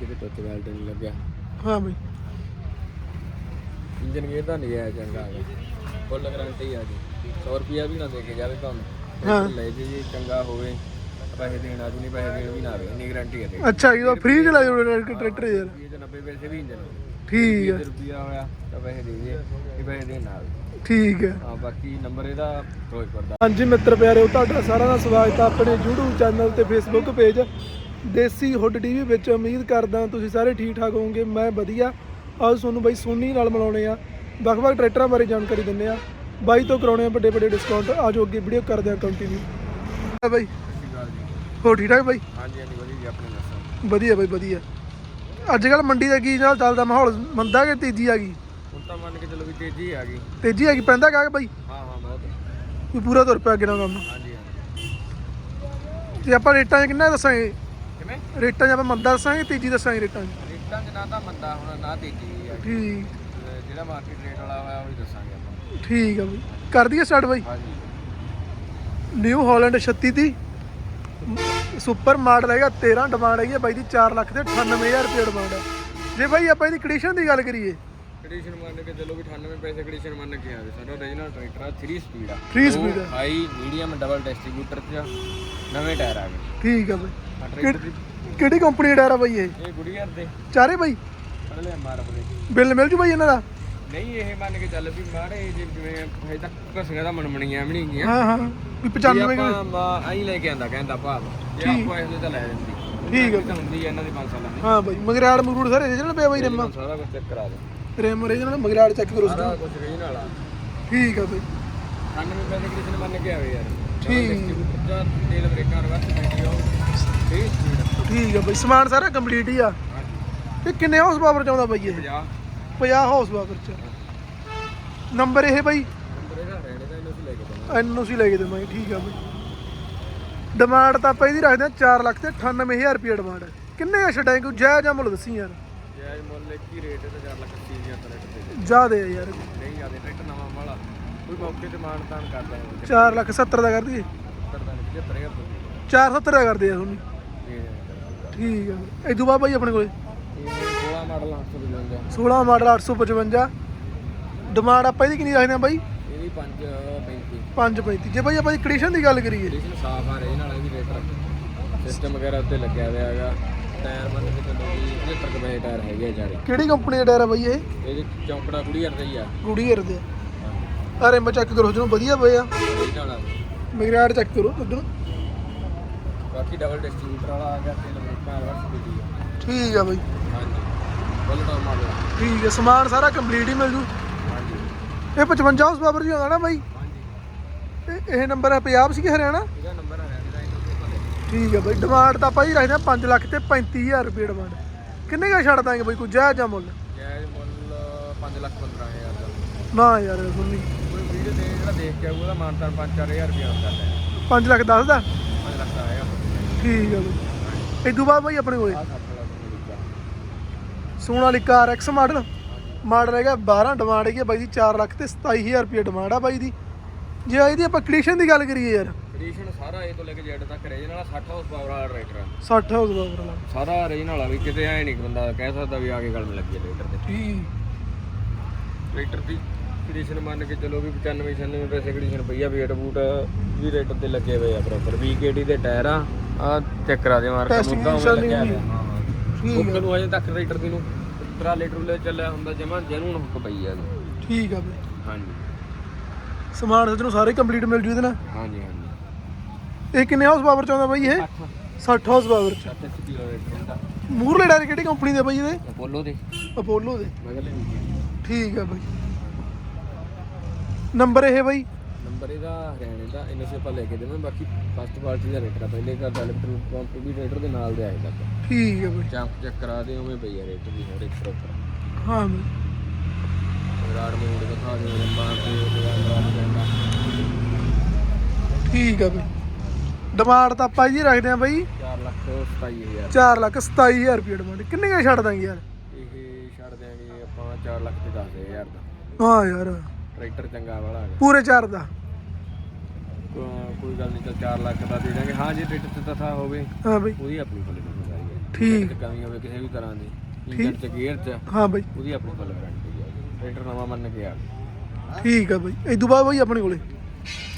ਕਿਤੇ ਟੁੱਟ ਵੈਲਟ ਨਹੀਂ ਲੱਗਿਆ। ਹਾਂ ਬਈ। ਇੰਜਨ ਗੇਅਰ ਦਾ ਨਹੀਂ ਆਇਆ ਚੰਗਾ ਆ ਗਿਆ ਫੁੱਲ ਗਾਰੰਟੀ ਆ ਗਈ 100 ਰੁਪਿਆ ਵੀ ਨਾ ਦੇ ਕੇ ਜਾਵੇ ਤੁਹਾਨੂੰ। ਹਾਂ। ਲੈ ਜੀ ਜੀ ਚੰਗਾ ਹੋਵੇ ਪੈਸੇ ਦੇਣ ਆਜੂ ਨਹੀਂ ਪੈਸੇ ਦੇਣ ਵੀ ਨਾ ਆਵੇ। ਇੰਨੀ ਗਾਰੰਟੀ ਹੈ ਤੇ ਅੱਛਾ ਇਹ ਫ੍ਰੀ ਚ ਲੈ ਜਾਓ ਟਰੈਕਟਰ ਯਾਰ। ਇਹ ਤੇ 90 ਪੈਸੇ ਵੀ ਇੰਜਨ ਠੀਕ ਹੈ ਰੁਪਿਆ ਹੋਇਆ ਤਾਂ ਪੈਸੇ ਦੇ ਦੇ ਇਹ ਪੈਸੇ ਦੇਣ ਨਾ ਆਵੇ ਠੀਕ ਹੈ ਹਾਂ ਬਾਕੀ ਨੰਬਰ ਇਹਦਾ ਫਿਰੋਜ਼ਪੁਰ ਦਾ। ਹਾਂਜੀ ਮਿੱਤਰ ਪਿਆਰਿਓ ਤੁਹਾਡਾ ਸਾਰਿਆਂ ਦਾ ਸਵਾਗਤ ਹੈ ਆਪਣੇ YouTube ਚੈਨਲ ਤੇ Facebook page Desi hood TV ਵਿੱਚ ਉਮੀਦ ਕਰਦਾ ਤੁਸੀਂ ਸਾਰੇ ਠੀਕ ਠਾਕ ਹੋਵੋਗੇ ਮੈਂ ਵਧੀਆ। ਅੱਜ ਤੁਹਾਨੂੰ ਬਾਈ ਸੋਨੀ ਨਾਲ ਮਿਲਾਉਣੇ ਆ। ਵੱਖ-ਵੱਖ ਟਰੈਕਟਰਾਂ ਬਾਰੇ ਜਾਣਕਾਰੀ ਦਿੰਨੇ ਆ। ਬਾਈ ਤੋਂ ਕਰਾਉਣੇ ਆ ਵੱਡੇ ਵੱਡੇ ਡਿਸਕਾਊਂਟ ਆਜੋ ਅੱਗੇ ਵੀਡੀਓ ਕਰਦੇ ਆ ਕੰਟੀਨਿਊ ਬਾਈ। ਹੋ ਠੀਕ ਠਾਕ ਬਾਈ? ਹਾਂਜੀ ਹਾਂਜੀ ਵਧੀਆ ਜੀ ਆਪਣੇ ਦੱਸੋ। ਵਧੀਆ ਬਾਈ ਵਧੀਆ। ਅੱਜ ਕੱਲ ਮੰਡੀ ਦਾ ਕੀ ਨਾਲ ਚੱਲਦਾ ਮਾਹੌਲ? ਮੰਦਾ ਕਿ ਤੇਜ਼ੀ ਆ ਗਈ? ਹੁਣ ਤਾਂ ਮੰਨ ਕੇ ਚੱਲੋ ਵੀ ਤੇਜ਼ੀ ਆ ਗਈ। ਤੇਜ਼ੀ ਆ ਗਈ ਪੈਂਦਾ ਕਾਹ ਬਾਈ? ਹਾਂ ਹਾਂ ਬਹੁਤ। ਵੀ ਪੂਰਾ ਤੁਰ ਪਿਆ ਅੱਗੇ ਨਾਲ ਕੰਮ। ਹਾਂਜੀ ਹਾਂਜੀ। ਤੇ ਆਪਾਂ ਰੇਟਾਂ ਕਿੰਨਾ ਦੱਸਾਂਗੇ? ਕਿਵੇਂ? ਰੇਟਾਂ 'ਚ ਆਪਾਂ ਮੰਦਾ ਦੱਸਾਂਗੇ ਤੇਜ਼ੀ ਦੱਸਾਂਗੇ ਰੇਟਾਂ 'ਚ। ਰੇਟਾਂ 'ਚ ਨਾ ਤਾਂ ਮੰਦਾ ਹੁਣ ਨਾ ਤੇਜ਼ੀ ਆ। ਠੀਕ। ਤੇ ਜਿਹੜਾ ਮਾਰਕੀਟ ਰੇਟ ਵਾਲਾ ਹੋਇਆ ਉਹ ਹੀ ਦੱਸਾਂਗੇ ਆਪਾਂ। ਠੀਕ ਆ ਬਈ। ਕਰ ਦਈਏ ਸਟਾਰਟ ਬਾਈ। ਹਾਂਜੀ। ਨਿਊ ਹਾਲੈਂਡ 36 ਦੀ ਸੁਪਰ ਮਾਡਲ ਹੈਗਾ 13 ਡਿਮਾਂਡ ਹੈਗੀ ਆ ਬਾਈ ਦੀ 4 ਲੱਖ ਤੇ 98000 ਰੁਪਏ ਡਿਮਾਂਡ ਹੈ ਜੇ ਬਾਈ ਆਪਾਂ ਇਹਦੀ ਕੰਡੀਸ਼ਨ ਦੀ ਗੱਲ ਕਰੀਏ ਕੰਡੀਸ਼ਨ ਮੰਨ ਕੇ ਚੱਲੋ ਵੀ 98 ਪੈਸੇ ਕੰਡੀਸ਼ਨ ਮੰਨ ਕੇ ਆਵੇ ਸਾਡਾ ਓਰੀਜਨਲ ਟਰੈਕਟਰ ਆ 3 ਸਪੀਡ ਆ। Three speed ਆ। ਹਾਈ ਮੀਡੀਅਮ ਡਬਲ ਡਿਸਟ੍ਰੀਬਿਊਟਰ ਚ ਨਵੇਂ ਟਾਇਰ ਆ ਗਏ। ਠੀਕ ਆ ਬਾਈ। ਆ ਟਰੈਕਟਰ ਦੀ ਕਿਹੜੀ ਕੰਪਨੀ ਦਾ ਟਾਇਰ ਆ ਬਾਈ ਇਹ? ਇਹ ਗੁੜੀਅਰ ਦੇ। ਚਾਰੇ ਬਾਈ? ਪਹਿਲੇ ਐਮਆਰਐਫ ਦੇ ਬਿੱਲ ਮਿਲ ਜੂ ਬਾਈ ਇਹਨਾਂ ਦਾ? ਨਹੀਂ ਇਹ ਮੰਨ ਕੇ ਚੱਲ ਵੀ ਮਾੜੇ ਜਿਹੇ ਜਿਵੇਂ ਹਜੇ ਤੱਕ ਘਸੀਆਂ ਦਾ ਮਨਮਣੀਆਂ ਵੀ ਨਹੀਂ ਗਈਆਂ। ਹਾਂ ਹਾਂ। ਵੀ ਵੀ 95 ਆਪਾਂ ਆਈਂ ਲੈ ਕੇ ਆਂਦਾ ਕਹਿੰਦਾ ਭਾਵ ਜੇ ਆਪਾਂ ਇਹਦੇ ਤਾਂ ਲੈ ਜਾਂਦੀ ਠੀਕ ਆ। ਤਾਂ ਹੁੰਦੀ ਆ ਇਹਨਾਂ ਦੀ 5 ਸਾਲਾਂ ਦੀ। ਹਾਂ ਬਾਈ ਮਗਰਾੜ ਮਗਰੂੜ ਸਾਰੇ ਰੀਜਨਲ ਪਿਆ ਬਾਈ ਰੇਮਾ। ਸਾਰਾ ਕੁਝ ਚੈੱਕ ਕਰਾ ਦੇ ਰੇਮ ਰੀਜਨਲ ਮਗਰਾੜ ਚੈੱਕ ਕਰੋ ਸਾਰਾ ਕੁਝ ਰੀਜਨਲ ਆ। ਠੀਕ ਆ ਬਾਈ। 98 ਪੈਸੇ ਕਿਸੇ ਨੇ ਮੰਨ ਕੇ ਆਵੇ ਯਾਰ। ਠੀਕ। ਜਾਂ ਤੇਲ ਬ੍ਰੇਕਾਂ ਇਹ ਸਪੀਡ ਠੀਕ ਆ ਬਾਈ ਸਮਾਨ ਸਾਰਾ ਕੰਪਲੀਟ ਹੀ ਆ। ਇਹ ਕਿੰਨੇ ਹਾਊਸ ਪਾਵਰ ਚਾਹੁੰਦਾ ਬਾਈ ਇਹ? 50 50 ਹਾਊਸ ਪਾਵਰ ਚ। ਨੰਬਰ ਇਹ ਬਾਈ? ਨੰਬਰ ਇਹਦਾ ਰਹਿਣੇ ਦਾ ਇਹਨੂੰ ਅਸੀਂ ਲੈ ਕੇ ਲੈ ਦੇਵਾਂਗੇ ਠੀਕ ਆ ਬਾਈ। ਡਿਮਾਂਡ ਤਾਂ ਆਪਾਂ ਇਹਦੀ ਰੱਖਦੇ ਆ 4 ਲੱਖ ਤੇ 98000 ਰੁਪਏ ਡਿਮਾਂਡ ਕਿੰਨੇ ਆ ਛਡਾਂਗੇ ਕੋਈ ਜਾਇਜ਼ ਜਾਂ ਮੁੱਲ ਦੱਸੀ ਯਾਰ। ਜਾਇਜ਼ ਮੁੱਲ ਕੀ ਰੇਟ ਹੈ ਤਾਂ 4 ਲੱਖ 80 ਹਜ਼ਾਰ ਦਾ ਰੇਟ ਦੇ ਜ਼ਿਆਦੇ ਆ ਯਾਰ। ਨਹੀਂ ਜਾਂਦੇ ਟਰੈਕਟਰ ਨਵਾਂ ਵਾਲਾ। ਕੋਈ ਮੌਕੇ ਤੇ ਮਾਨ ਤਾਨ ਕਰਦਾ ਹੈ 4 ਲੱਖ 70 ਦਾ ਕਰ ਦਈਏ ਕਰਦਾ ਨਹੀਂ 75000 ਦਾ 470 ਦਾ ਕਰਦੇ ਆ ਤੁਹਾਨੂੰ ਠੀਕ ਆ। ਇਹ ਤੋਂ ਬਾਅਦ ਬਾਈ ਆਪਣੇ ਕੋਲੇ? ਇਹ 16 ਮਾਡਲ 855 16 ਮਾਡਲ 855 ਡਿਮਾਂਡ ਆਪਾਂ ਇਹਦੀ ਕਿੰਨੀ ਰੱਖਦੇ ਆ ਬਾਈ? ਇਹਦੀ 5 35 535 ਜੇ ਬਾਈ ਆਪਾਂ ਦੀ ਕੰਡੀਸ਼ਨ ਦੀ ਗੱਲ ਕਰੀਏ। ਕੰਡੀਸ਼ਨ ਸਾਫ਼ ਆ ਰਹੀ ਨਾਲ ਇਹਦੀ ਰੇਟਰ ਸਿਸਟਮ ਵਗੈਰਾ ਉੱਤੇ ਲੱਗਿਆ ਹੋਇਆ ਹੈਗਾ। ਟਾਇਰ ਮੰਨ 75 ਕੁ ਪੈਸੇ ਟਾਇਰ ਹੈਗੇ ਆ ਜਾਰੇ ਕਿਹੜੀ ਕੰਪਨੀ ਦਾ ਟਾਇਰ ਆ ਬਾਈ ਇਹ? ਇਹਦੇ ਚੌਂਕੜਾ ਕੁੜੀ ਅਰਦਾ ਹੀ ਆ। ਗੁੜੀ ਕਰਦੇ ਆ ਅਰੇ ਮੈਂ ਚੈੱਕ ਕਰੋ ਜਿਹਨੂੰ ਵਧੀਆ ਪਏ ਆ। ਆ। ਮਗਰਾੜ ਚੈੱਕ ਕਰੋ ਉਧਰ। ਬਾਕੀ ਡਬਲ ਡਿਸਟ੍ਰੀਬਿਊਟਰ ਵਾਲਾ ਆ ਗਿਆ ਤੇ ਲੰਬਾ ਵਰਸ ਦੀ ਆ ਠੀਕ ਆ ਬਾਈ। ਹਾਂਜੀ। ਫੁੱਲ ਟਾਪ ਮਾਡਲ ਆ। ਠੀਕ ਹੈ ਸਮਾਨ ਸਾਰਾ ਕੰਪਲੀਟ ਹੀ ਮਿਲ ਜੂ। ਹਾਂਜੀ। ਇਹ 55 ਹਾਊਸ ਪਾਵਰ ਜੀ ਆਉਂਦਾ ਨਾ ਬਾਈ? ਹਾਂਜੀ। ਇਹ ਇਹ ਨੰਬਰ ਹੈ ਪੰਜਾਬ ਸੀ ਕਿ ਹਰਿਆਣਾ? ਇਹਦਾ ਨੰਬਰ ਆ ਰਿਹਾ ਇਹਦਾ ਇਹਨਾਂ ਦੇ ਠੀਕ ਹੈ ਬਾਈ ਡਿਮਾਂਡ ਤਾਂ ਆਪਾਂ ਹੀ ਰੱਖਦੇ ਆ 5 ਲੱਖ ਤੇ 35000 ਰੁਪਏ ਡਿਮਾਂਡ ਕਿੰਨੇ ਕਾ ਛੱਡ ਦਾਂਗੇ ਬਾਈ ਕੋਈ ਜਾਇਜ਼ ਜਾਂ ਮੁੱਲ? ਜਾਇਜ਼ ਮੁੱਲ 5 ਲੱਖ 15000 ਦਾ। ਨਾ ਯਾਰ ਸੁਣਨੀ ਕੋਈ ਵੀਡੀਓ ਦੇ ਜਿਹੜਾ ਦੇਖ ਕੇ ਆਊ ਉਹਦਾ ਮਾਨਤਾਨ 5-4000 ਰੁਪਏ ਆਉਂਦਾ ਹੈ। 5 ਲੱਖ 10 ਦਾ? 5 ਲੱਖ ਦਾ ਆਏਗਾ ਠੀਕ ਹੈ ਬਾਈ। ਇਹ ਤੋਂ ਬਾਅਦ ਬਾਈ ਆਪਣੇ ਕੋਲੇ। ਆ 60 ਲੱਖ ਦਾ ਲਿਖਿਆ ਸੋਨਾਲੀਕਾ RX ਮਾਡਲ ਮਾਡਲ ਹੈਗਾ 12 ਡਿਮਾਂਡ ਹੈਗੀ ਬਾਈ ਦੀ 4 ਲੱਖ ਤੇ 27000 ਰੁਪਏ ਡਿਮਾਂਡ ਆ ਬਾਈ ਦੀ। ਜੇ ਇਹਦੀ ਆਪਾਂ ਕੰਡੀਸ਼ਨ ਦੀ ਗੱਲ ਕਰੀਏ ਯਾਰ ਕੰਡੀਸ਼ਨ ਸਾਰਾ A ਤੋਂ ਲੈ ਕੇ Z ਤੱਕ ਰੇਂਜ ਨਾਲ 60 ਹਾਊਸ ਪਾਵਰ ਵਾਲਾ ਟਰੈਕਟਰ ਆ। 60 ਹਾਊਸ ਪਾਵਰ ਵਾਲਾ। ਸਾਰਾ ਰੇਂਜ ਵਾਲਾ ਵੀ ਕਿਤੇ ਐ ਨਹੀਂ ਬੰਦਾ ਕਹਿ ਸਕਦਾ ਵੀ ਆ ਕੇ ਗੱਲ ਲੱਗੀ ਹੈ ਟਰੈਕਟਰ ਤੇ। ਠੀਕ ਟਰੈਕਟਰ ਦੀ ਕੰਡੀਸ਼ਨ ਮੰਨ ਕੇ ਚਲੋ ਵੀ 95 96 ਪੈਸੇ ਕੰਡੀਸ਼ਨ ਪਈ ਆ ਵੇਟ ਬੂਟ ਵੀ ਰੇਟ ਤੇ ਲੱਗੇ ਹੋਏ ਆ ਪ੍ਰੋਪਰ VKT ਦੇ ਟਾਇਰ ਆ ਆ ਚੈੱਕ ਕਰਾ ਦੇ ਮਾਰਕਾ Testing ਮੁੱਦਾ condition ਲੱਗਿਆ ਨਹੀਂ ਹੋਇਆ। ਹਾਂ ਹਾਂ। ਠੀਕ ਹੁੱਕ ਹੈ ਨੂੰ ਅਜੇ ਤੱਕ ਟਰੈਕਟਰ ਦੀ ਨੂੰ ਟਰਾਲੇ ਟਰੂਲੇ ਚੱਲਿਆ ਹੁੰਦਾ ਜਮਾਂ ਜੈਨੂਨ ਹੁੱਕ ਪਈ ਆ ਇਹਦੀ। ਠੀਕ ਆ ਬਾਈ। ਹਾਂਜੀ। ਸਮਾਨ ਸਾਰੇ ਕੰਪਲੀਟ ਮਿਲ ਜੂ ਇਹਦੇ ਨਾਲ? ਹਾਂਜੀ ਹਾਂਜੀ। ਇਹ ਕਿੰਨੇ ਹਾਊਸ ਪਾਵਰ ਚ ਆਉਂਦਾ ਬਾਈ ਇਹ? 60 ਹਾਊਸ ਪਾਵਰ ਚ। 60 ਕਿਲੋਮੀਟਰ ਹੁੰਦਾ। ਮੂਰਲੇ ਟਾਇਰ ਕਿਹੜੀ ਕੰਪਨੀ ਦੇ ਬਾਈ ਇਹਦੇ? ਅਪੋਲੋ ਦੇ। ਅਪੋਲੋ ਦੇ। ਠੀਕ ਆ ਬਾਈ। ਨੰਬਰ ਇਹ ਬਾਈ? ਨੰਬਰ ਇਹਦਾ ਹਰਿਆਣੇ ਦਾ ਇਹਨਾਂ ਸੇ ਆਪਾਂ ਲੈ ਕੇ ਦੇਵਾਂ ਬਾਕੀ ਫਸਟ ਪਾਰਟੀ ਦਾ ਰੇਟਰ ਆ ਪਹਿਲੇ ਘਰ ਦਾ ਇਲੈਕਟ੍ਰਿਕ ਪੰਪ ਵੀ ਰੇਟਰ ਦੇ ਨਾਲ ਦੇ ਆਏ ਤੱਕ ਠੀਕ ਆ ਬਾਈ। ਚੈਂਪ ਚੈੱਕ ਕਰਾ ਦੇ ਉਵੇਂ ਪਈ ਆ ਰੇਟਰ ਦੀ ਹਰ ਇੱਕ ਪ੍ਰੋਪਰ ਹਾਂ ਬਾਈ। ਰਾਡ ਮੋਡ ਦਿਖਾ ਦੇ ਲੰਬਾ ਤੇ ਉਹਦਾ ਡੰਡਾ ਠੀਕ ਆ ਬਾਈ। ਡਿਮਾਂਡ ਤਾਂ ਆਪਾਂ ਜੀ ਰੱਖਦੇ ਆ ਬਾਈ। 4 ਲੱਖ 27000 4 ਲੱਖ 27000 ਰੁਪਏ ਡਿਮਾਂਡ ਕਿੰਨੇ ਕਾ ਛੱਡ ਦਾਂਗੇ ਯਾਰ? ਇਹ ਛੱਡ ਦਿਆਂਗੇ ਆਪਾਂ 4 ਲੱਖ ਤੇ 10000 ਦਾ। ਹਾਂ ਯਾਰ। ਟਰੈਕਟਰ ਚੰਗਾ ਵਾਲਾ ਪੂਰੇ 4 ਦਾ। ਕੋਈ ਗੱਲ ਨਹੀਂ ਤਾਂ 4 ਲੱਖ ਦਾ ਦੇ ਦਾਂਗੇ ਹਾਂ ਜੇ ਟਰੈਕਟਰ ਤੇ ਤਥਾ ਹੋਵੇ ਹਾਂ ਬਾਈ। ਉਹਦੀ ਆਪਣੀ ਕੋਲ ਠੀਕ। ਤੇ ਕਮੀ ਹੋਵੇ ਕਿਸੇ ਵੀ ਤਰ੍ਹਾਂ ਦੀ ਇੰਜਨ ਚ ਗੇਅਰ ਚ ਹਾਂ ਬਾਈ। ਉਹਦੀ ਆਪਣੀ ਫੁੱਲ ਗਾਰੰਟੀ ਹੈ। ਟਰੈਕਟਰ ਨਵਾਂ ਮੰਨ ਕੇ ਆ। ਠੀਕ ਆ ਬਾਈ। ਤੋਂ ਬਾਅਦ ਬਾਈ ਆਪਣੇ ਕੋਲੇ।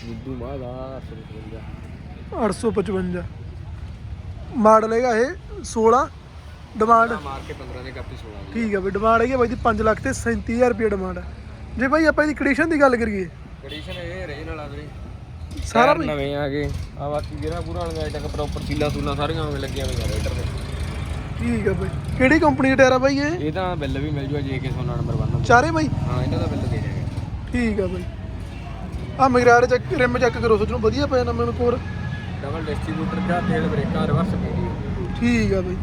ਜਿੱਦੂ ਬਾਅਦ ਆ 855 855 ਮਾਡਲ ਹੈਗਾ ਇਹ 16 ਡਿਮਾਂਡ ਮਾਰ ਕੇ 15 ਦੇ ਕਾਪੀ 16 ਦੀ। ਠੀਕ ਆ ਬਈ ਡਿਮਾਂਡ ਹੈਗੀ ਬਾਈ ਦੀ 5 ਲੱਖ ਤੇ 37000 ਰੁਪਏ ਡਿਮਾਂਡ ਆ। ਜੇ ਬਾਈ ਆਪਾਂ ਇਹਦੀ ਕੰਡੀਸ਼ਨ ਦੀ ਗੱਲ ਕਰੀਏ। ਕੰਡੀਸ਼ਨ ਇਹ ਰੇ ਨਾਲ ਆ ਵੀਰੇ। ਸਾਰਾ ਨਵੇਂ ਆ ਗਏ। ਆ ਬਾਕੀ ਜਿਹੜਾ ਪੂਰਾ ਤੱਕ ਪ੍ਰੋਪਰ ਸੀਲਾ ਸੂਲਾ ਸਾਰੀਆਂ ਉਵੇਂ ਲੱਗੀਆਂ ਹੋਈਆਂ ਰਾਈਡਰ ਦੇ ਠੀਕ ਆ ਬਾਈ। ਕਿਹੜੀ ਕੰਪਨੀ ਦਾ ਟਾਇਰ ਆ ਬਾਈ ਇਹ? ਇਹ ਤਾਂ ਬਿੱਲ ਵੀ ਮਿਲ ਜੂਗਾ ਜੇ ਕੇ ਸੋਨਾ ਨੰਬਰ 1 ਚਾਰੇ ਬਾਈ? ਹਾਂ ਇਹਨਾਂ ਦਾ ਬਿੱਲ ਦੇ ਜਾਏਗਾ ਠੀਕ ਆ ਬਾਈ। ਆ ਮਗਰਾੜ ਚੱਕ ਰਿਮ ਚੈੱਕ ਕਰੋ ਸੋਚਣੋ ਵਧੀਆ ਪਿਆ ਨਾ ਮੈਨੂੰ ਕੋਰ ਡਬਲ ਡਿਸਟ੍ਰੀਬਿਊਟਰ ਦਾ ਤੇਲ ਬ੍ਰੇਕਾਂ ਰਿਵਰਸ ਪੀਡੀ ਠੀਕ ਆ ਬਾਈ।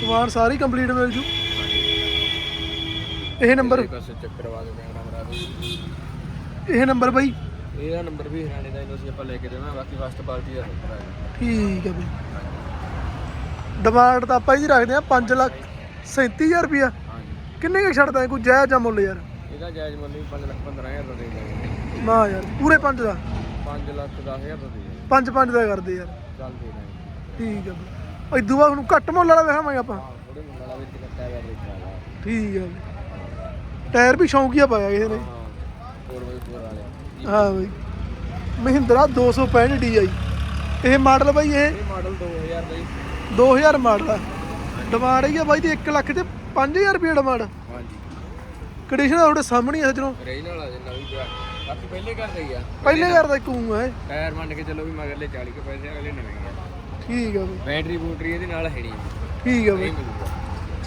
ਸਮਾਨ ਸਾਰੀ ਕੰਪਲੀਟ ਮਿਲ ਜੂ। ਇਹ ਨੰਬਰ ਕਸ ਕੈਮਰਾ ਇਹ ਨੰਬਰ ਬਾਈ। ਇਹਦਾ ਨੰਬਰ ਵੀ ਹਰਿਆਣੇ ਦਾ ਇਹਨੂੰ ਅਸੀਂ ਆਪਾਂ ਲੈ ਕੇ ਦੇਣਾ ਬਾਕੀ ਫਸਟ ਪਾਰਟੀ ਦਾ ਨੰਬਰ ਹੈ ਠੀਕ ਆ ਬਾਈ। ਡਿਮਾਂਡ ਤਾਂ ਆਪਾਂ ਇਹਦੀ ਰੱਖਦੇ ਆ 5 ਲੱਖ 37000 ਰੁਪਿਆ ਕਿੰਨੇ ਕੁ ਛੱਡਦਾ ਹੈ? ਕੋਈ ਜਾਇਜ਼ ਜਾਂ ਮੁੱਲ ਯਾਰ? ਇਹਦਾ ਜਾਇਜ਼ ਮੁੱਲ ਵੀ 5 ਲੱਖ 15000 ਦਾ ਦੇ ਦਾਂਗੇ ਨਾ ਯਾਰ ਪੂਰੇ 5 ਦਾ। 5 ਲੱਖ 10000 ਦਾ ਦੇ ਦਾਂਗੇ 5 5 ਦਾ ਕਰਦੇ ਯਾਰ। ਚੱਲ ਦੇ ਦਾਂਗੇ ਠੀਕ ਆ ਬਾਈ ਇਦੋਂ ਬਾਅਦ ਨੂੰ ਘੱਟ ਮੁੱਲ ਵਾਲਾ ਵੇਖਾਂਗੇ ਆਪਾਂ। ਹਾਂ ਥੋੜੇ ਮੁੰਡਾ ਦਾ ਵਿੱਚ ਕੱਟਿਆ ਗਿਆ ਬ੍ਰੇਕਾਂ ਦਾ ਠੀਕ ਆ ਬਾਈ ਟਾਇਰ ਵੀ ਸ਼ੌਂਕੀਆ ਪਾਇਆ ਕਿਸੇ ਨੇ। ਹਾਂ 4x4 ਵਾਲੇ ਹਾਂ ਬਾਈ। ਮਹਿੰਦਰਾ 265 DI ਇਹ ਮਾਡਲ ਬਾਈ ਇਹ ਇਹ ਮਾਡਲ 2000 ਦਾ ਜੀ 2000 ਮਾਡਲ ਆ। ਡਿਮਾਂਡ ਆ ਬਾਈ ਦੀ 1 ਲੱਖ ਤੇ 5000 ਰੁਪਏ ਡਿਮਾਂਡ ਹਾਂਜੀ। ਕੰਡੀਸ਼ਨ ਤੁਹਾਡੇ ਸਾਹਮਣੇ ਹੀ ਆ ਸੱਜਣੋ। ਨਾਲ ਆ ਜੇ ਨਵੀਂ ਪਿਆ ਬਾਕੀ ਪਹਿਲੇ ਕਰਦੇ ਹੀ ਆ। ਪਹਿਲੇ ਕਰਦਾ ਕੂੰ ਹੈ ਟਾਇਰ ਮੰਨ ਕੇ ਚੱਲੋ ਵੀ ਮਗਰਲੇ 40 ਕੇ ਪੈਸੇ ਅਗਲੇ ਨਵੇਂ ਆ। ਠੀਕ ਆ ਬਾਈ। ਬੈਟਰੀ ਬੂਟਰੀ ਇਹਦੇ ਨਾਲ ਹੈ ਨਹੀਂ। ਠੀਕ ਆ ਬਾਈ।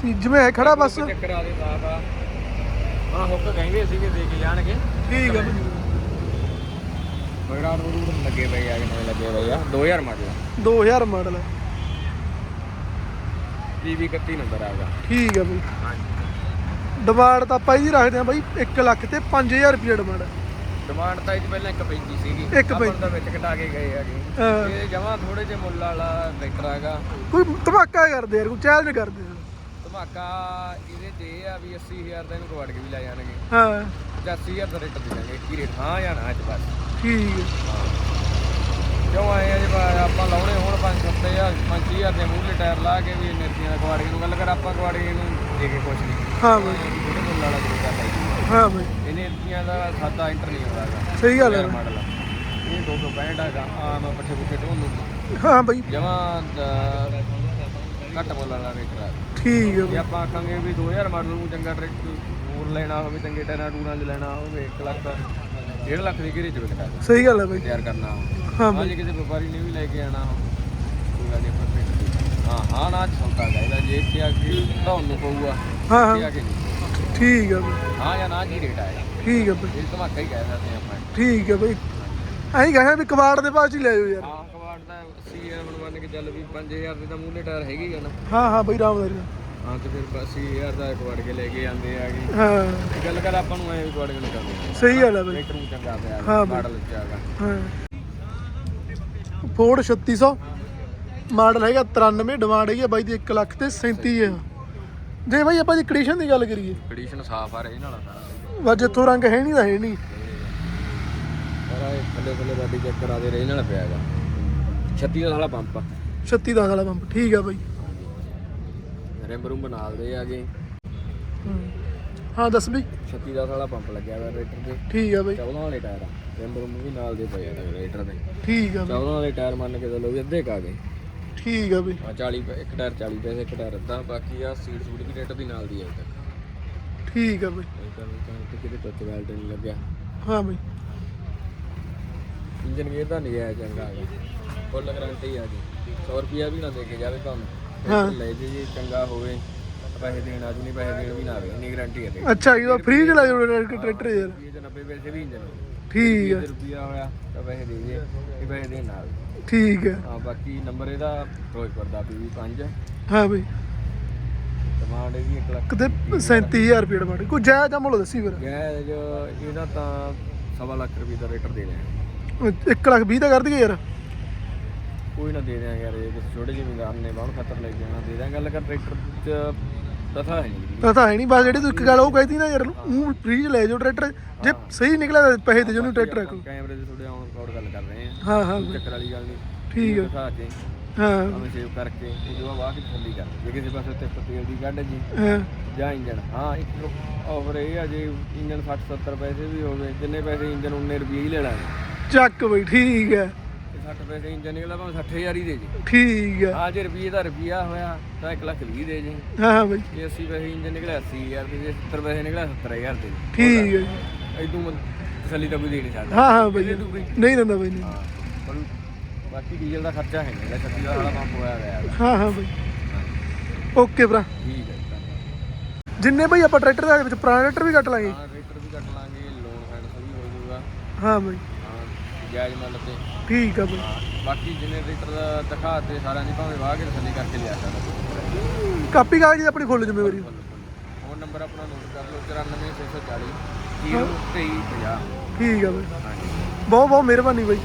ਠੀਕ ਜਿਵੇਂ ਹੈ ਖੜਾ ਬਸ। ਚੱਕਰ ਆ ਦੇ ਸਾਫ਼ ਆ। ਹਾਂ ਹੁੱਕ ਕਹਿੰਦੇ ਸੀਗੇ ਦੇ ਕੇ ਜਾਣਗੇ। ਠੀਕ ਆ ਬਾਈ। ਮਗਰਾ ਰੂਡ ਲੱਗੇ ਪਏ ਆ ਕਿੰਨੇ ਲੱਗੇ ਪਏ ਆ। 2000 ਮਾਡਲ 2000 ਮਾਡਲ ਪੀਵੀ 31 ਨੰਬਰ ਆਗਾ ਠੀਕ ਆ ਬਾਈ। ਹਾਂਜੀ। ਡਿਮਾਂਡ ਤਾਂ ਆਪਾਂ ਰੱਖਦੇ ਆ ਬਾਈ 1 ਲੱਖ ਤੇ 5000 ਰੁਪਏ ਡਿਮਾਂਡ ਡਿਮਾਂਡ ਤਾਂ ਇਹ ਪਹਿਲਾਂ ਇੱਕ ਪੈਂਤੀ ਸੀਗੀ। ਇੱਕ ਆਪਾਂ। ਤਾਂ ਵਿੱਚ ਘਟਾ ਕੇ ਗਏ ਹੈਗੇ। ਹਾਂ। ਇਹ ਜਮਾ ਥੋੜੇ ਜਿਹੇ ਮੁੱਲ ਵਾਲਾ ਟਰੈਕਟਰ ਹੈਗਾ। ਕੋਈ ਧਮਾਕਾ ਕਰਦੇ ਯਾਰ ਕੋਈ ਚੈਲੰਜ ਕਰਦੇ ਧਮਾਕਾ ਇਹਦੇ ਤੇ ਇਹ ਆ ਵੀ 80000 ਦਾ ਇਹਨੂੰ ਕਵਾੜ ਕੇ ਵੀ ਲੈ ਜਾਣਗੇ। ਹਾਂ। 85000 ਦਾ ਰੇਟ ਦੇ ਦਾਂਗੇ ਕੀ ਰੇਟ ਹਾਂ ਜਾਂ ਨਾ ਅੱਜ ਬਸ। ਠੀਕ ਆ ਕਿਉਂ ਆਏ ਆ ਜੇ? ਬਾ- ਆਪਾਂ ਲਾਉਣੇ ਹੁਣ 5-7000 5-6000 ਦੇ ਮੂਹਰੇ ਟਾਇਰ ਲਾ ਕੇ ਵੀ ਨਿਰਤੀਆਂ ਦਾ ਕਵਾੜੀ ਨੂੰ ਗੱਲ ਕਰ ਆਪਾਂ ਕਵਾੜੀ ਨੂੰ ਦੇ ਕੇ ਕੁਛ ਨਹੀਂ। ਹਾਂ ਬਾਈ। ਮੁੱਲ ਵਾਲਾ ਕਰਦਾ ਹੀ ਹਾਂ ਬਾਈ। ਇਹਨੇ ਨਿਰਤੀਆਂ ਦਾ ਸਾਦਾ ਇੰਟਰ ਨਹੀਂ ਹੁੰਦਾ ਹੈਗਾ। ਸਹੀ ਗੱਲ ਹੈ ਮਾਡਲ ਇਹ 265 ਹੈਗਾ ਆਮ ਪੱਠੇ ਪੁੱਠੇ ਢੋਲ ਨੂੰ ਹਾਂ ਬਾਈ। ਜਮਾ ਘੱਟ ਮੁੱਲ ਵਾਲਾ ਰੇਟ ਆ। ਠੀਕ ਆ ਜੇ ਬਾਈ ਆਪਾਂ ਆਖਾਂਗੇ ਵੀ 2000 ਮਾਡਲ ਨੂੰ ਚੰਗਾ ਟਰੈਕਟਰ ਹੋਰ ਲੈਣਾ ਹੋਵੇ ਚੰਗੇ ਟਾਇਰਾਂ ਟੂਰਾਂ 'ਚ ਲੈਣਾ ਹੋਵੇ 1 ਲੱਖ 1.5 ਲੱਖ ਦੀ ਘੇਰੇ 'ਚ ਵਿਕਦਾ ਸਹੀ ਗੱਲ ਹੈ ਬਾਈ। ਤਿਆਰ ਕਰਨਾ ਹਾਂ ਹਾਂ ਬਾਈ। ਜੇ ਕਿਸੇ ਵਪਾਰੀ ਨੇ ਵੀ ਲੈ ਕੇ ਆਣਾ ਕੋਈ ਗੱਲ ਨਹੀਂ ਪਰਫੈਕਟ ਹਾਂ ਹਾਂ ਨਾ ਸੌਦਾ ਚਾਹੀਦਾ। ਜੇ ਇੱਥੇ ਆ ਕੇ ਤੁਹਾਨੂੰ ਪਊਗਾ ਹਾਂ ਇੱਥੇ ਆ ਹਾਂ ਕੇ ਨਹੀਂ ਠੀਕ ਆ ਬਾਈ ਹਾਂ ਜਾਂ ਨਾ ਜੀ ਰੇਟ ਆਏਗਾ। ਠੀਕ ਆ ਬਾਈ। ਇਹ ਧਮਾਕਾ ਹੀ ਕਹਿ ਸਕਦੇ ਆਪਾਂ। ਠੀਕ ਆ ਬਾਈ। ਐਂ ਕਹਾਂ ਵੀ ਕਬਾੜ ਦੇ ਪਾਸ ਹੀ ਲੈ ਜਾਓ ਯਾਰ। ਹਾਂ ਕਵਾੜ ਦਾ 80 ਐ ਮੰਨ ਕੇ ਚੱਲ ਵੀ 5000 ਦੇ ਤਾਂ ਮੂਲੇ ਟਾਇਰ ਹੈਗੇ ਹੀ ਆ ਨਾ। ਹਾਂ ਹਾਂ ਬਾਈ ਰਾਮਦਾਰੀ ਦਾ। ਹਾਂ ਤੇ ਫਿਰ 80000 ਦਾ ਕਵਾੜ ਕੇ ਲੈ ਕੇ ਆਂਦੇ ਆਗੇ ਹਾਂ। ਇਹ ਗੱਲ ਕਰ ਆਪਾਂ ਨੂੰ ਐ ਵੀ ਕਵਾੜ ਕੇ ਨਹੀਂ ਕਰਦੇ ਸਹੀ ਗੱਲ ਹੈ ਬਾਈ। ਟਰੈਕਟਰ ਨੂੰ ਚੰਗਾ ਪਿਆ ਹਾਂ ਬਈ। ਮਾਡਲ ਚ ਆਗਾ ਹਾਂ। ਫੋਰਡ 3600 ਮਾਡਲ ਹੈਗਾ 93 ਡਿਮਾਂਡ ਹੈਗੀ ਆ ਬਾਈ ਦੀ 1 ਲੱਖ ਤੇ 37000 ਜੇ ਬਾਈ ਆਪਾਂ ਦੀ ਕੰਡੀਸ਼ਨ ਦੀ ਗੱਲ ਕਰੀਏ। ਕੰਡੀਸ਼ਨ ਸਾਫ਼ ਆ ਰਹੀ ਨਾਲ ਸਾਰਾ। ਵਾ ਜਿੱਥੋਂ ਰੰਗ ਹੈ ਨਹੀਂ ਤਾਂ ਹੈ ਨਹੀਂ। ਸਾਰਾ ਇਹ ਥੱਲੇ ਥੱਲੇ ਬਾਡੀ ਚੈੱਕ ਕਰਾ ਦੇ ਰਹੇ ਨਾਲ ਪਿਆ ਹੈਗਾ। 36 ਦਾ ਸਾਲਾ ਪੰਪ 36 ਦਾ ਵਾਲਾ ਪੰਪ ਠੀਕ ਆ ਬਾਈ। ਰਿੰਬ ਰੂਮ ਨਾਲ ਦੇ ਆਗੇ। ਹਾਂ। ਹਾਂ ਦੱਸ ਬਈ। 36 ਦਾ ਸਾਲਾ ਪੰਪ ਲੱਗਿਆ ਹੋਇਆ ਰੇਟਰ ਤੇ। ਠੀਕ ਆ ਬਾਈ। 14 ਵਾਲੇ ਟਾਇਰ ਆ। ਰਿੰਬ ਰੂਮ ਵੀ ਨਾਲ ਦੇ ਪਏ ਆ ਰੇਟਰ ਦੇ। ਠੀਕ ਆ ਬਾਈ। 14 ਵਾਲੇ ਟਾਇਰ ਮੰਨ ਕੇ ਚੱਲੋ ਵੀ ਅੱਧੇ ਕਾ ਗਏ। ਠੀਕ ਆ ਬਾਈ। ਆ 40 ਪੈ- ਇੱਕ ਟਾਇਰ 40 ਪੈਸੇ ਇੱਕ ਟਾਇਰ ਅੱਧਾ ਬਾਕੀ ਆ ਸੀਟ ਸੂਟ ਵੀ ਰੇਟਰ ਦੀ ਨਾਲ ਦੀ ਆ ਇਹ ਤੱਕ ਠੀਕ ਆ ਬਾਈ। ਇਹ ਤਾਂ ਤਾਂ ਕਿਤੇ ਟੱਚ ਵੈਲਟ ਨਹੀਂ ਲੱਗਿਆ। ਹਾਂ ਬਾਈ। ਇੰਜਨ ਗੇਅਰ ਦਾ ਨਹੀਂ ਆਇਆ ਚੰਗਾ ਆ ਗਿਆ। ਫੁੱਲ ਗਾਰੰਟੀ ਆ ਗਈ। 100 ਰੁਪਿਆ ਵੀ ਨਾ ਦੇ ਕੇ ਜਾਵੇ ਤੁਹਾਨੂੰ ਹਾਂ। ਲੈ ਜੇ ਜੀ ਚੰਗਾ ਹੋਵੇ ਪੈਸੇ ਦੇਣ ਆਜੂ ਨਹੀਂ ਪੈਸੇ ਦੇਣ ਵੀ ਨਾ ਆਵੇ ਇੰਨੀ ਗਾਰੰਟੀ ਹੈ ਤੇ ਅੱਛਾ ਇਹ ਫ੍ਰੀ ਚ ਲੈ ਜਾਓ ਟਰੈਕਟਰ ਯਾਰ। ਇਹ ਤੇ 90 ਪੈਸੇ ਵੀ ਇੰਜਨ ਠੀਕ ਆ। ਰੁਪਿਆ ਹੋਇਆ ਤਾਂ ਪੈਸੇ ਦੇ ਜੇ ਇਹ ਪੈਸੇ ਦੇਣ ਨਾਲ। ਠੀਕ ਆ ਹਾਂ ਬਾਕੀ ਨੰਬਰ ਇਹਦਾ ਫਿਰੋਜ਼ਪੁਰ ਦਾ ਪੀਵੀ 5 ਹਾਂ ਬਾਈ। ਡਿਮਾਂਡ ਇਹਦੀ 1 ਲੱਖ ਕਿਤੇ 37000 ਰੁਪਏ ਡਿਮਾਂਡ। ਕੋਈ ਜਾਇਜ਼ ਜਾਂ ਮੁੱਲ ਦੱਸੀ ਫਿਰ। ਗੈਜ ਇਹਦਾ ਤਾਂ ਸਵਾ ਲੱਖ ਰੁਪਏ ਦਾ ਰੇਟਰ ਦੇ ਰਹੇ। 1 ਲੱਖ 20 ਦਾ ਕਰ ਦਈਏ ਯਾਰ। ਕੋਈ ਨਾ ਦੇ ਦਿਆਂਗੇ ਯਾਰ ਇਹ ਕਿਸੇ ਛੋਟੇ ਜ਼ਿਮੀਂਦਾਰ ਨੇ ਬਾਹਰ ਖਤਰ ਲੈ ਕੇ ਆਣਾ ਦੇ ਦਿਆਂਗੇ। ਗੱਲ ਕਰ ਟਰੈਕਟਰ ਚ ਤਥਾ ਹੈ ਨਹੀਂ। ਪਤਾ ਹੈ ਨਹੀਂ ਬਸ ਜਿਹੜੀ ਤੂੰ ਇੱਕ ਗੱਲ ਉਹ ਕਹਿਤੀ ਨਾ ਯਾਰ ਉਹ ਫ੍ਰੀ ਚ ਲੈ ਜਾਓ ਟਰੈਕਟਰ ਜੇ ਸਹੀ ਨਿਕਲਿਆ ਤਾਂ ਪੈਸੇ ਦੇ ਜਾਓ ਉਹਨੂੰ ਟਰੈਕਟਰ ਕੈਮਰੇ ਦੇ ਥੋੜੇ ਆਨ ਰਿਕਾਰਡ ਗੱਲ ਕਰ ਰਹੇ ਹਾਂ। ਹਾਂ ਹਾਂ। ਚੱਕਰ ਵਾਲੀ ਗੱਲ ਨਹੀਂ। ਠੀਕ ਹੈ ਦਿਖਾ ਕੇ ਹਾਂ। ਭਾਵੇਂ ਸੇਵ ਕਰਕੇ ਤੇ ਜੋ ਵਾਹ ਕੇ ਥੱਲੀ ਕਰ ਜੇ ਕਿਸੇ ਪਾਸੇ ਤੇ ਤੇਲ ਦੀ ਕੱਢ ਜੀ ਹਾਂ। ਜਾਂ ਇੰਜਨ ਹਾਂ ਇੱਕ ਆਫਰ ਇਹ ਆ ਜੇ ਇੰਜਨ 60 70 ਪੈਸੇ ਵੀ ਹੋਵੇ ਜਿੰਨੇ ਪੈਸੇ ਇੰਜਨ ਉਨੇ ਰੁਪਏ ਹੀ ਲੈਣਾ ਹੈ। ਚੱਕ ਬਈ ਠੀਕ ਹੈ। ਤੇ 60 ਪੈਸੇ ਇੰਜਨ ਨਿਕਲਦਾ ਭਾਵੇਂ 60000 ਹੀ ਦੇ ਜੀ। ਠੀਕ ਹੈ ਆ ਜੇ ਰੁਪਏ ਦਾ ਰੁਪਿਆ ਹੋਇਆ ਤਾਂ 1 ਲੱਖ 20 ਦੇ ਜੀ। ਹਾਂ ਹਾਂ ਬਈ। ਜੇ 80 ਪੈਸੇ ਇੰਜਨ ਨਿਕਲਿਆ 80000 ਦੇ ਜੇ 70 ਪੈਸੇ ਨਿਕਲਿਆ 70000 ਦੇ ਠੀਕ ਹੈ ਜੀ। ਇਦੋਂ ਤਸੱਲੀ ਤਾਂ ਕੋਈ ਦੇ ਨਹੀਂ ਸਕਦਾ ਹਾਂ ਹਾਂ ਬਈ। ਦੇ ਦੂ ਬਈ। ਨਹੀਂ ਦਿੰਦਾ ਬਈ ਨਹੀਂ। ਹਾਂ ਪਰ ਬਾਕੀ ਡੀਜ਼ਲ ਦਾ ਖਰਚਾ ਹੈ ਨਹੀਂ 36 ਦਾ ਵਾਲਾ ਪੰਪ ਹੋਇਆ ਗਿਆ ਹੈਗਾ। ਹਾਂ ਹਾਂ ਬਈ। ਓਕੇ ਭਰਾ। ਠੀਕ ਹੈ ਜੀ, ਧੰਨਵਾਦ। ਜਿੰਨੇ ਬਈ ਆਪਾਂ ਟਰੈਕਟਰ ਦੇ ਵਿੱਚ ਪੁਰਾਣਾ ਟਰੈਕਟਰ ਵੀ ਕੱਟ ਲਾਂਗੇ। ਹਾਂ ਰੇਟਰ ਵੀ ਕੱਟ ਲਾਂਗੇ ਲੋਨ ਫਾਈਨੈਂਸ ਵੀ ਹੋ ਜਾਊਗਾ। ਹਾਂ ਬਈ। ਹਾਂ ਜਾਇਜ਼ ਮੁੱਲ ਤੇ। ਠੀਕ ਆ ਬਈ। ਬਾਕੀ ਜਿੰਨੇ ਰੇਟਰ ਦਾ ਦਿਖਾ ਤੇ ਸਾਰਿਆਂ ਦੀ ਭਾਵੇਂ ਵਾਹ ਕੇ ਤਸੱਲੀ ਕਰਕੇ ਲਿਆ ਸਕਦਾ ਕਾਪੀ ਕਾਗਜ਼ ਦੀ ਆਪਣੀ ਫੁੱਲ ਜ਼ਿੰਮੇਵਾਰੀ। ਫੋਨ ਨੰਬਰ ਆਪਣਾ ਨੋਟ ਕਰ ਲਓ 94640 02350 ਠੀਕ ਆ ਬਈ। ਬਹੁਤ ਬਹੁਤ ਮਿਹਰਬਾਨੀ ਬਈ।